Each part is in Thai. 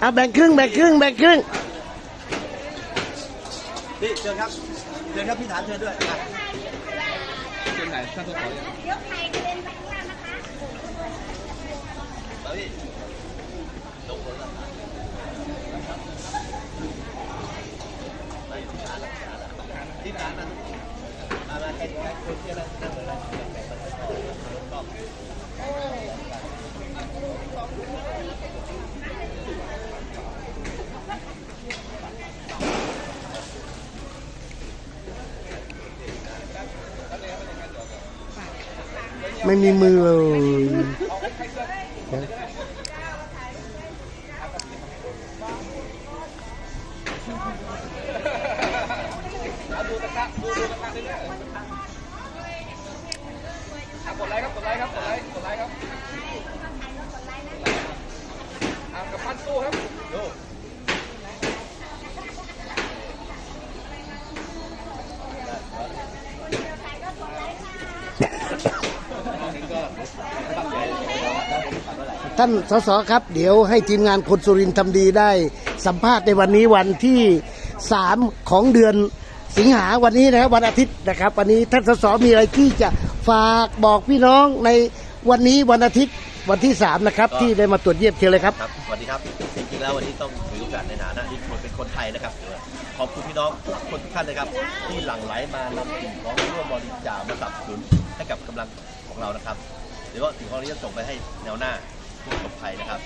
เอาแบ่งครึ่งแบ่งครึ่งแบ่งครึ่งพี่เชิญครับเชิญครับพี่ฐานเชิญด้วยอะเชิญไหนท่านสสเดี๋ยวไข่กระเด็นไปข้างหน้านะคะแล้วพี่ลงผลแล้วที่ฐานมันมามาใครใครคนที่นั่งนั่งเลยนะแบ่งๆกันไปต่อรอบ ไม่มีมือเลย กดไลค์ครับกดไลค์ครับกดไลค์กดไลค์ครับอ่ากับปั้นตู้ครับ ท่านสสครับ เดี๋ยวให้ทีมงานคนสุรินทร์ทำดีได้ สัมภาษณ์ในวันนี้วันที่สามของเดือนสิงหาวันนี้นะครับวันอาทิตย์นะครับ วันนี้ท่านสสมีอะไรที่จะฝากบอกพี่น้องในวันนี้วันอาทิตย์วันที่สามนะครับ ที่ได้มาตรวจเยี่ยมเชียวเลยครับ ครับสวัสดีครับจริงๆแล้ววันนี้ต้องถือโอกาสในฐานะที่คนเป็นคนไทยนะครับขอบคุณพี่น้องทุกคนทุกท่านนะครับ ที่หลั่งไหลมานำสิ่งของร่วมบริจาคมาสนับสนุนให้กับกำลังของเรานะครับเดี๋ยวว่าสิ่งของนี้จะส่งไปให้แนวหน้า ผู้ประสบภัยนะครับ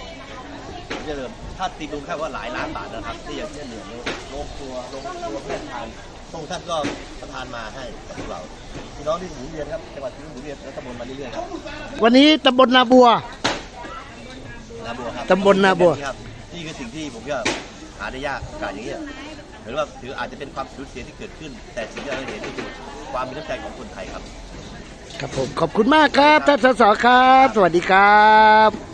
ผมจะเริ่มถ้าตีดูแค่ว่าหลายล้านบาทนะครับ ที่อย่างเช่นเหลือโรงครัวโรงครัวเพื่อนทานตรงท่านก็ประทานมาให้กับพวกเราพี่น้องที่หมุนเวียนครับจังหวัดที่หมุนเวียนและตำบลมาเรื่อยๆครับวันนี้ตำบลนาบัว นาบัวครับตำบลนาบัว ครับนี่คือสิ่งที่ผมว่าหาได้ยากโอกาสอย่างเงี้ยเหมือนว่าถืออาจจะเป็นความสูญเสียที่เกิดขึ้น แต่สิ่งที่เราเห็นก็คือความมีน้ำใจของคนไทยครับ ครับผมขอบคุณมากครับท่านสสครับ สวัสดีครับ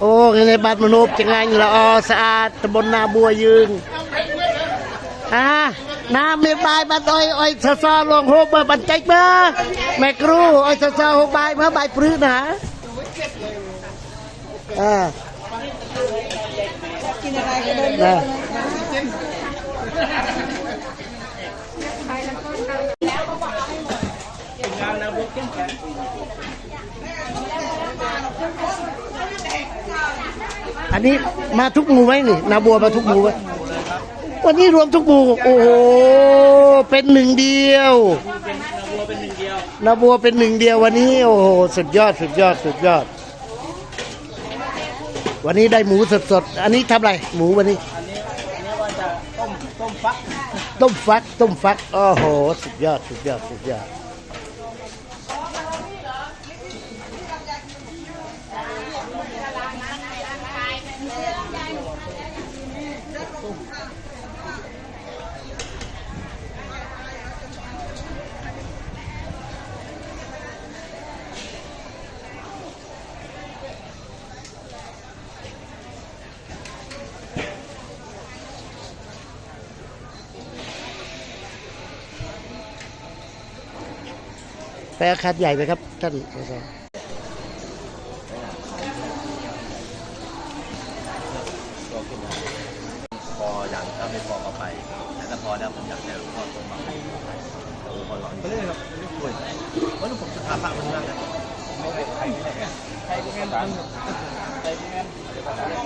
โอ้ในบ้านมนุษย์จะไงละออสะอาดตำบลนาบัวยืนอ่าน้ำไม่บายบัดอ้อยอ้อยสะซอลงโฮบเบอร์บันใจเบอร์แม่ครูอ้อยสะซอโฮบายเมื่อบายปรื้นนะอ่ากินอะไรก็เดิ อันนี้มาทุกหมู่ไหมนี่นาบัวมาทุกหมู่ไหมวันนี้รวมทุกหมู่โอ้โหเป็นหนึ่งเดียวนาบัวเป็นหนึ่งเดียววันนี้โอ้โหสุดยอดสุดยอดสุดยอด วันนี้ได้หมูสดๆอันนี้ทำอะไร หมูวันนี้อันนี้อันนี้ว่าจะต้มต้มฟักต้มฟักต้มฟักโอ้โหสุดยอดสุดยอดสุดยอด ไปอาคารใหญ่ไหมครับท่านสสพออย่างถ้าไม่พอก็ไปแต่พอแล้วผมอยากให้หลวงพ่อตรงมาให้หลวงพ่อหลอนไปเรื่อยครับด้วยเพราะผมศรัทธาพระมันมากนะใครเป็นงานใครเป็น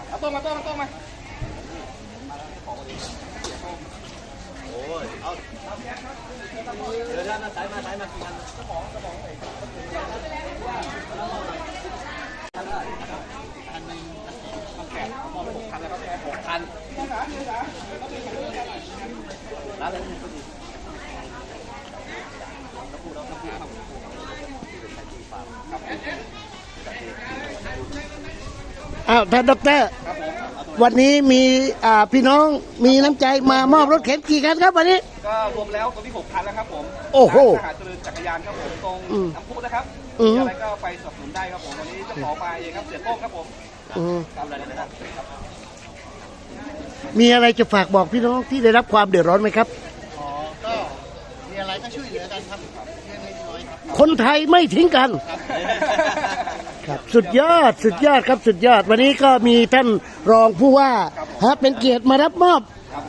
เอาต้มมาต้มมาต้มมาโอ้ยเอาเดี๋ยวด้านหน้าสายมาสายมากี่อันหกคันร้านนั้นอ้าวท่านด็อกเตอร์ วันนี้มีอ่าพี่น้องมีน้ำใจมามอบรถเข็นกี่คันครับวันนี้ ก็รวมแล้วตอนนี้หกคันแล้วครับผมโอ้โหทหารเจริญจักรยานครับผมตรงอืมน้ำพุนะครับอืม มีอะไรก็ไปสนับสนุนได้ครับผมวันนี้เจะขอมาเองครับเสียโต้งครับผมอืมทำอะไรนะครับ มีอะไรจะฝากบอกพี่น้องที่ได้รับความเดือดร้อนไหมครับ อ๋อก็มีอะไรก็ช่วยเหลือกันครับเรื่องเล็กน้อยครับ คนไทยไม่ทิ้งกัน ครับ สุดยอดสุดยอดครับสุดยอด วันนี้ก็มีท่านรองผู้ว่าฮะเป็นเกียรติมารับมอบ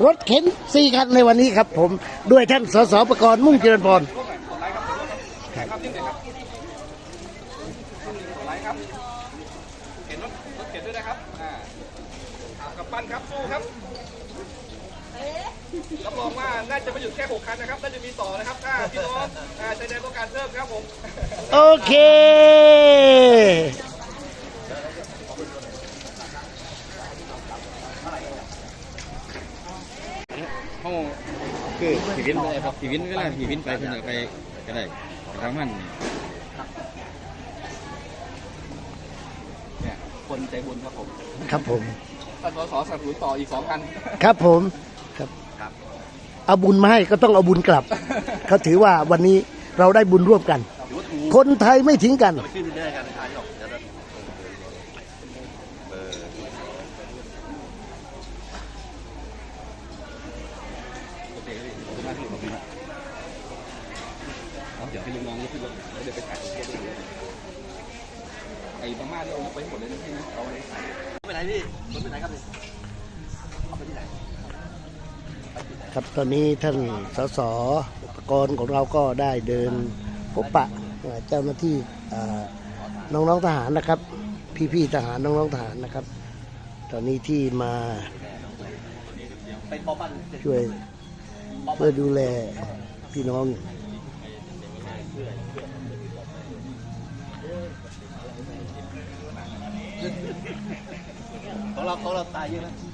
รถเข็นสี่คันในวันนี้ครับผมด้วยท่านสสประกรณ์มุ่งเจริญพร ร่วมกันกดไลค์ครับกดไลค์ครับครับนิ่งเลยครับกดไลค์ครับเข็นรถรถเข็นด้วยนะครับอ่าอ่ากับปั้นครับสู้ครับรับรองว่าน่า จะไม่หยุดแค่หกคันนะครับน่าจะมีต่อนะครับถ้าพี่น้องอ่าชายแดนต้องการเพิ่มครับผม โอเคห้องคือผีวินไปเลยครับผีวินเวลาผีวินไปเพิ่นจะไปก็ได้ประมาณนี้เนี่ยคนใจบุญครับผมครับผม ท่านสสสนับสนุนต่ออีกสองคัน ครับผมครับ เอาบุญมาให้ก็ต้องเอาบุญกลับ เขาถือว่าวันนี้เราได้บุญร่วมกันถือว่าถูกคนไทยไม่ทิ้งกันไปขึ้นได้กันทานที่ออกจากนั้นเออโอเคครับพี่ขอบคุณมากที่ขอบคุณมากเอาเดี๋ยวให้ลุงน้องลุกขึ้นรถแล้วเดี๋ยวไปถ่ายเก็บด้วยไอ้บางมาเนี่ยเอาไปหมดเลยนะพี่นะเอาไว้ถ่ายไปไหนพี่รถไปไหนครับพี่เอาไปที่ไหน ครับตอนนี้ท่านสสอุปกรณ์ของเราก็ได้เดินพบปะเอ่อเจ้าหน้าที่เอ่อน้องๆทหารนะครับ พี่ๆทหารน้องๆทหารนะครับ ตอนนี้ที่มาช่วยเพื่อดูแลพี่น้องของเราของเราตายเยอะนแล้วดิเราใช้เงินขับแล้วแหละ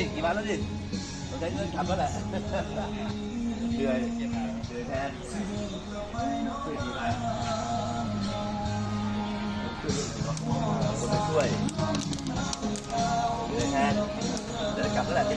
เหนื่อยเหนื่อยแทนช่วยดีไหมคนไปช่วยเหนื่อยแทนเดี๋ยวกลับแล้วแห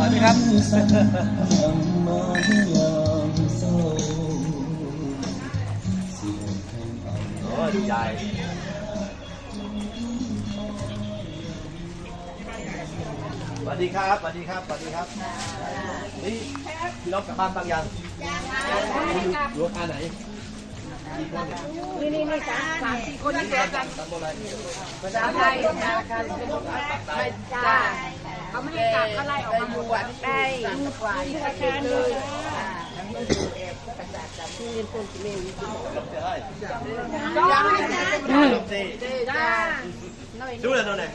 ร่อยไหมครับโอ้ยใหญ่สวัสดีครับสวัสดีครับสวัสดีครับ นี่พี่น้องกลับบ้านบางยัง อยู่อยู่อาคารไหนกี่คนเนี่ยนี่นี่นี่สามสามสี่คนนี่เดียวกันตำบลอะไรสามไทยสามกันไม่จ้าเขาไม่ให้กลับเขาไล่ออกมาหมดวัดได้กว่าที่อาคารเลยจ้าดูเลยดูเลย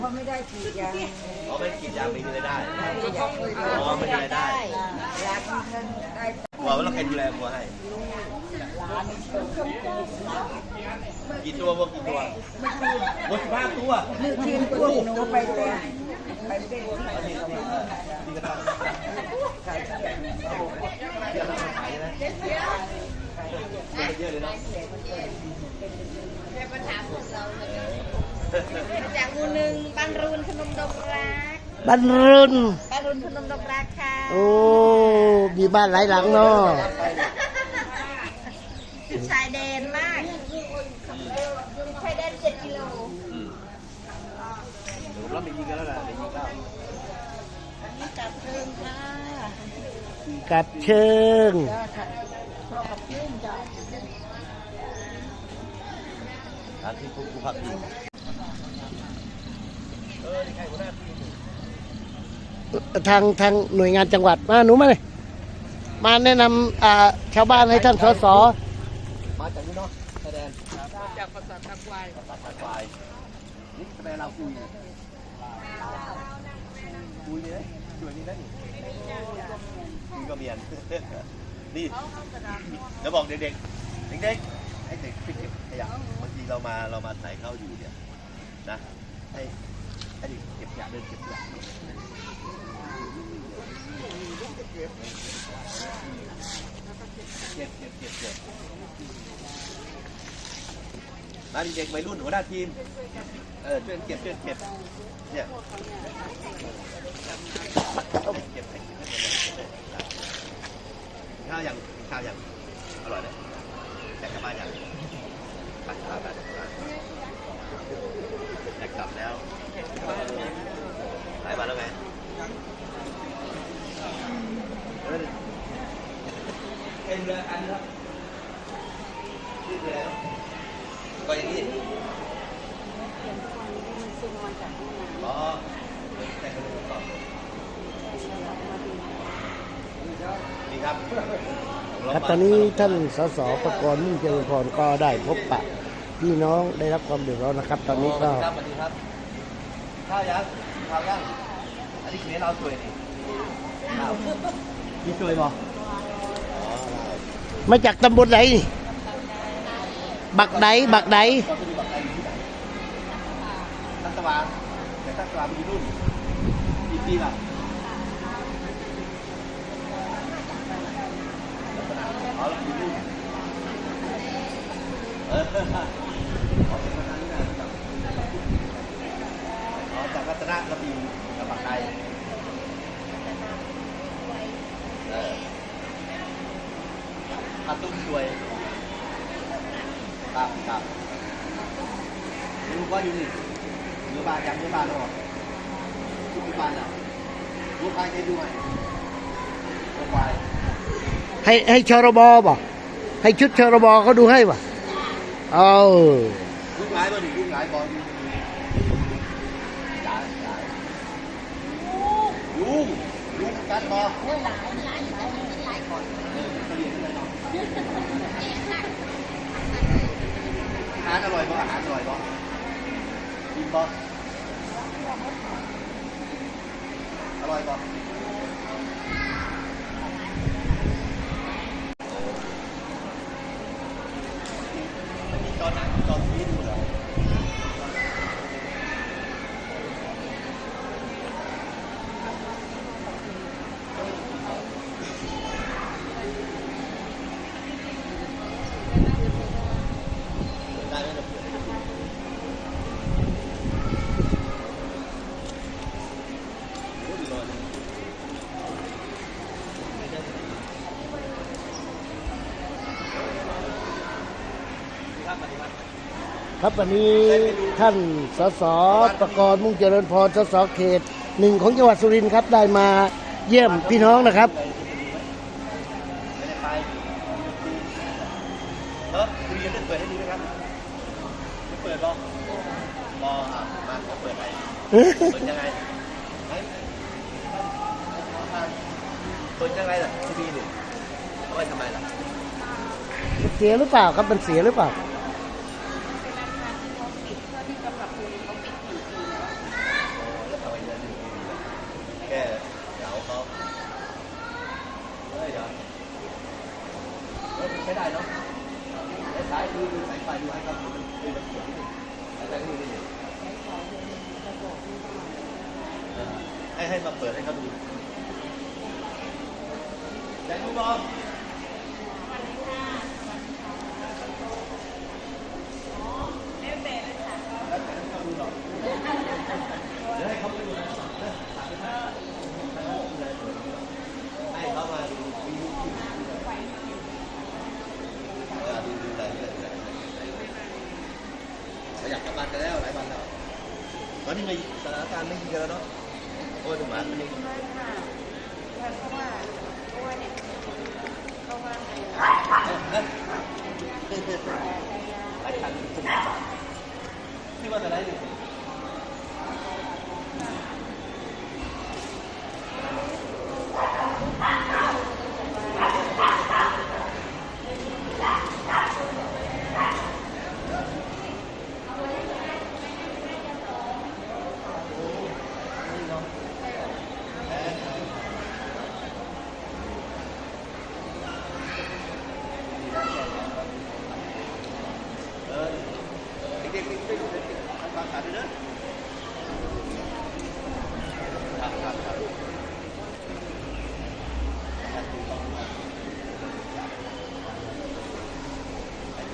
เพราะไม่ได้ฉีดยาอ๋อไม่กรีดยางไม่มีรายได้อ๋อไม่มีรายได้รักเงินได้วัวแล้วใครดูแลวัวให้กี่ตัววัวกี่ตัววัวสิบห้าตัวทีมพวกหนูไปเต้นไปเต้นนี่ก็ต้องเยอะเลยเนาะจากหมู่หนึ่ง บ้านรูนพนมดงรักบรรรุนบ้านรูนพนมดงรักค่ะโอ้มีบ้านหลายหลังเนาะชายแดนมากชายแดนเจ็ดกิโลเราไม่ยิงกันแล้วนะไม่ยิงก็จับเพิ่มค่ะกับเชิงทางที่ผู้ผู้พักพิงเออนี่ใครหัวหน้า ทางทางหน่วยงานจังหวัดมาหนูมาเลยมาแนะนำอ่าชาวบ้านให้ท่านสสมาจากนี่เนาะแสดงจากภาษาตะควายภาษาตะควายนี่แสดงเราคุยคุยเลยช่วยนี่ได้นี่คุยก็เมียนนี่เดี๋ยวบอกเด็กๆเด็กๆให้เด็กไปเก็บขยะบางทีเรามาเรามาถ่ายเข้าอยู่เนี่ยนะให้ ให้ด็กเก็บขยะเดินเก็บขยะเก็บเก็บเก็บเก็บมาเด็กวัยรุ่นหัวหน้าทีม เออช่วยกันเก็บช่วยเก็บ เนี่ยเก็บให้เก็บข้าวยังข้าวยังอร่อยเลยอยากกลับบ้านยังไปกลับบ้านอยากกลับแล้วหลายวันแล้วไงเออเป็นเรืออัน ครับชื่อเรืออะไรเนอะก็อย่างนี้อ๋อแต่ก็รู้ก่อนดีครับครับตอนนี้ท่านสสประกรณ์มุ่งเจริญพรก็ได้พบปะพี่น้องได้รับความเดือดร้อนนะครับ ตอนนี้ก็สวัสดีครับสวัสดีครับข้าวยังข้าวยังอันนี้คือให้เราช่วยนี่ข้าวนี่ช่วยบ่อ๋อได้ มาจากตำบลไหนบักไดบักไดก็จะมีแบบอะไรอยู่ที่ไหนทัศวาแต่ทัศวางมีรุ่นกี่ปีละเรามีรุ่นออขอเป็นประธานนี่นะจากรัตนกระบี่กับปากไก่ เอออาตุ้มช่วยครับครับรู้ว่าอยู่นี่เรือบ้านยังเรือบ้านหรอทุกบ้านอะรู้ใครจะดูไหมตัวควายให้ให้ชรบบ่ให้ชุดชรบเขาดูให้บ่เอาลูกหลายบ่ดิลูกหลายบอลอยู่จ่ายจ่ายลุงลุงกัดบอลหลายหลายหลายหลายคนเออเขาเรียนอะไรเนาะอาหารอร่อยบ่อาหารอร่อยบ่กินบ่อร่อยบ่ตอนนั้นตอนนี้ดูเหรอ ได้ไหมเราเปิดให้ดูโอ้ดีเลยครับสวัสดีครับ ครับวันนี้ท่านสสประกรณ์มุ่งเจริญพรสสเขตหนึ่งของจังหวัดสุรินทร์ครับได้มาเยี่ยมพี่น้องนะครับไม่ได้ไปเออคุยกันเรื่องเปิดให้ดีไหมครับไม่เปิดหรอกรออะมาเปิดไหนเป็นยังไงเป็นยังไงล่ะทีวีนี่เอาไปทำไมล่ะเสียหรือเปล่าครับมันเสียหรือเปล่า แกเหงาเขาเฮ้ยเดี๋ยวเฮ้ยใช้ได้เนาะใช้สายดูดูสายไฟดูให้ครับดูมันดูมันเขียวนิดนึงสายไฟดูนี่นี่เออ ให้มาเปิดให้เขาดูแจ้งดูบอลแล้วแต่เขาดูหรอกเดี๋ยวให้เขาดูนะให้เขามาดูวิวเออดูดูอยาอยากกลับบ้านกันแล้วหลายวันแล้วตอนนี้ไม่สถานการณ์ไม่ดีกันแล้วเนาะ โอ้ยดูหมาตัวนี้ไอ้คันที่ว่าอะไรดิ เออเด็กๆนี่ไปดูเด็กๆทำความสะอาดด้วยนะครับครับครับ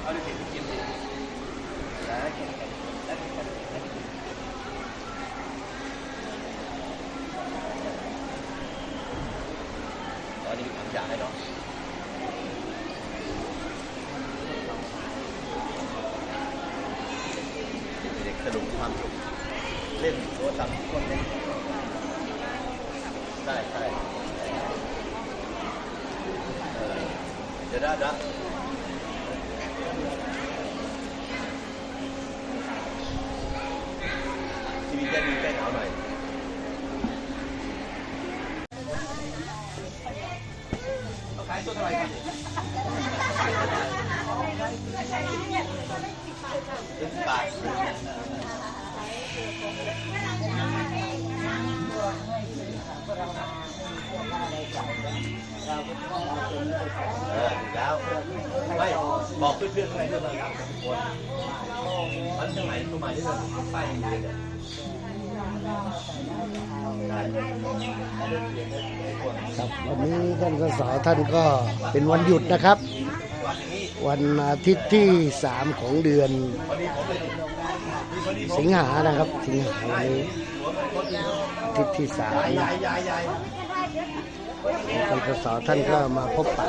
เอาเด็กๆไปกินดินะแข่งกันแล้วแข่งกันแล้วแข่งกันตอนนี้ทำยาให้เนาะ เด็ก สนุกความสุขเล่นโทรศัพท์คนเล่นใช่ใช่เออเดี๋ยวได้นะทีวีจะมีแก้หนาวหน่อยขายตัวเท่าไหร่ครับ เออถูกแล้ว ไม่บอกเพื่อนๆอะไรด้วยนะครับทุกคนมันสมัยสมัยที่เราไปเรียนเนี่ยครับวันนี้ท่านสสท่านก็เป็นวันหยุดนะครับ วันอาทิตย์ที่สามของเดือนสิงหานะครับสิงหาวันนี้อาทิตย์ที่สาม ยายยายยายยายท่านสสท่านก็มาพบปะ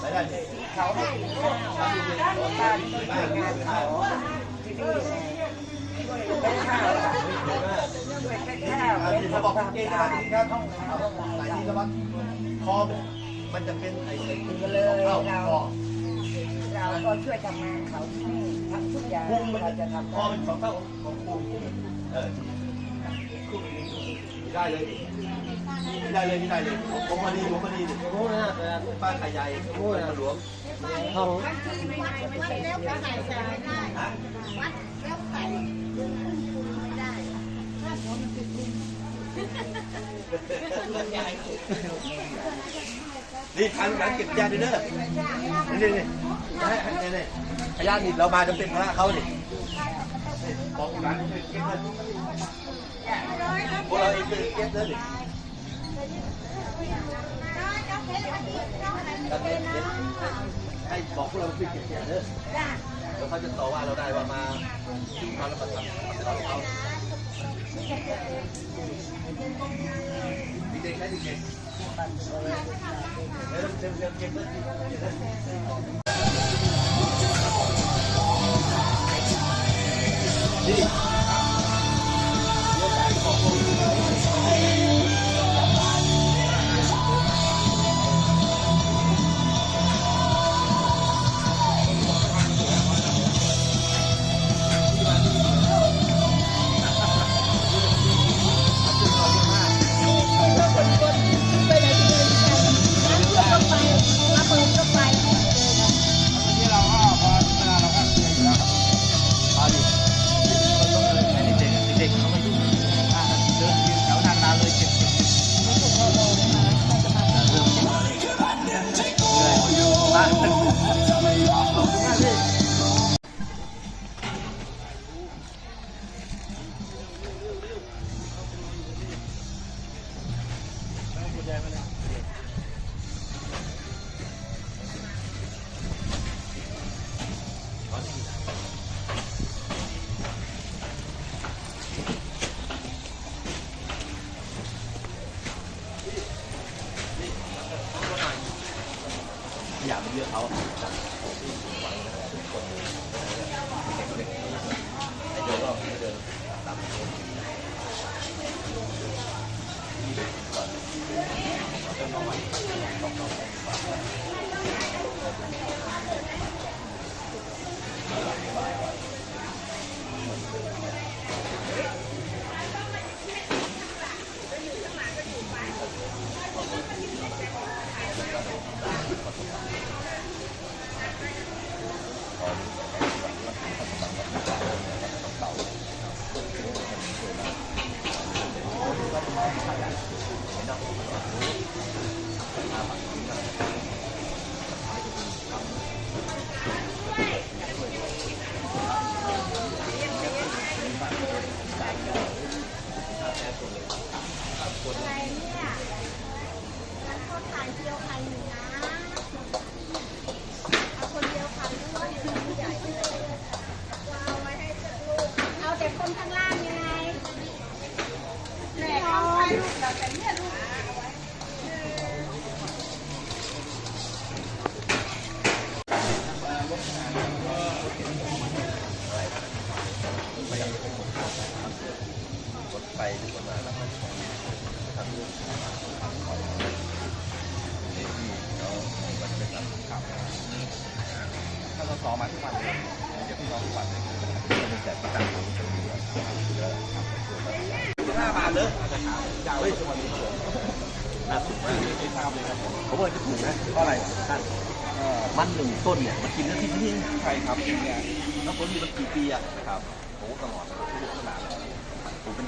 ไปได้ดิเขาได้เขาบอกเกณฑ์การดีครับหลายทีแล้วว่าคอมันจะเป็นไอ้ไอ้เลยเข้าเราคอเราก็ช่วยทำงานเขาที่นี่ทำทุกอย่างพุงมันเราจะจะทำคอเป็นของเข้าของพุงเออ ได้เลยได้เลยได้เลยผมมาดีผมมาดีโอ้นะป้าขายใหญ่โอ้นะหลวงห้องนี่ทางการเก็บยาด้วยเด้อนี่นี่ให้ให้นี่ขยะนี่เรามาจำเป็นภาระเขานี่บอกร้าน ช่วยเก็บเลยพวกเราเองช่วยเก็บเลยดิให้บอกพวกเราช่วยเก็บยาเด้อเดี๋ยวเขาจะต่อว่าเราได้ว่ามาถึงเขาแล้วก็ทำเราเขาเด็กๆใช้เด็กๆเร็วเร็วเร็วเก็บเลย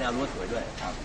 ผมเป็น